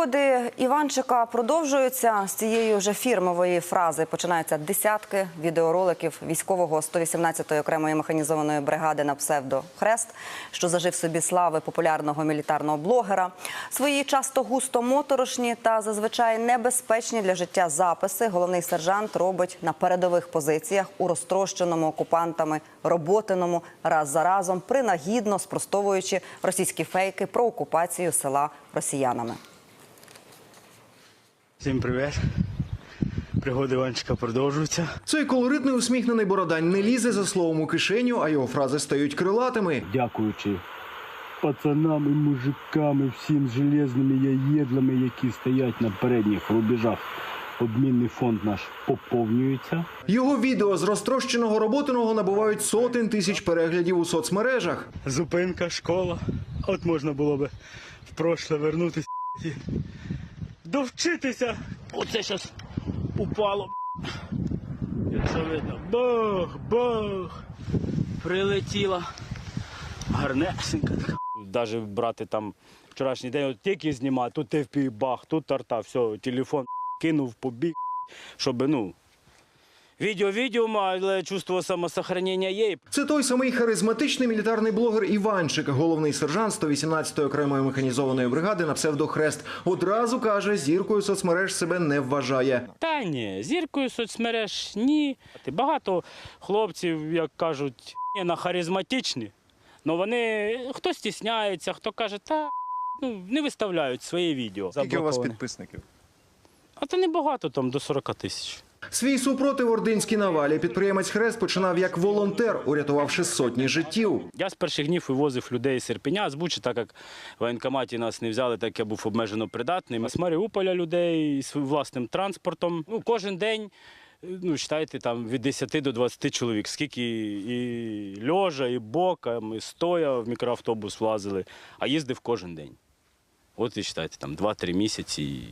Пригоди Іванчика продовжуються. З цієї вже фірмової фрази починаються десятки відеороликів військового 118-ї окремої механізованої бригади на псевдо Хрест, що зажив собі слави популярного мілітарного блогера. Свої часто густо моторошні та зазвичай небезпечні для життя записи. Головний сержант робить на передових позиціях у розтрощеному окупантами роботиному раз за разом, принагідно спростовуючи російські фейки про окупацію села росіянами. Всім привіт. Пригоди Іванчика продовжуються. Цей колоритний усміхнений бородань не лізе за словом у кишеню, а його фрази стають крилатими. дякуючи пацанам і мужикам, і всім железними яєдлами, які стоять на передніх рубежах. Обмінний фонд наш поповнюється. Його відео з розтрощеного роботиного набувають сотень тисяч переглядів у соцмережах. Зупинка, школа. От можна було би в прошле вернутися довчитися. Оце зараз упало. Якщо видно. Бах, бах. Прилетіла. Гарнесенька така. Навіть брати там вчорашній день, от тільки знімати, тут FPV бах, тут тарта, все, телефон кинув побіг, щоб, ну. Відео відео, але чувство самосохранення є. Це той самий харизматичний мілітарний блогер Іванчик, головний сержант 118-ї окремої механізованої бригади на псевдохрест. Одразу каже, зіркою соцмереж себе не вважає. Та ні, зіркою соцмереж ні. Багато хлопців, як кажуть, на харизматичні. Ну вони хто стісняється, хто каже, та ну, не виставляють своє відео. Скільки у вас підписників? А то небагато, там до 40 тисяч. Свій супротив ординській навалі підприємець Хрест починав як волонтер, урятувавши сотні життів. Я з перших днів вивозив людей з Ірпеня, з Бучі, так як в воєнкоматі нас не взяли, так я був обмежено придатний. З Маріуполя людей з власним транспортом. Ну, кожен день, ну, вважайте, там від 10 до 20 чоловік. Скільки і льожа, і боком, і стоя в мікроавтобус влазили, а їздив кожен день. От і вважайте, там 2-3 місяці.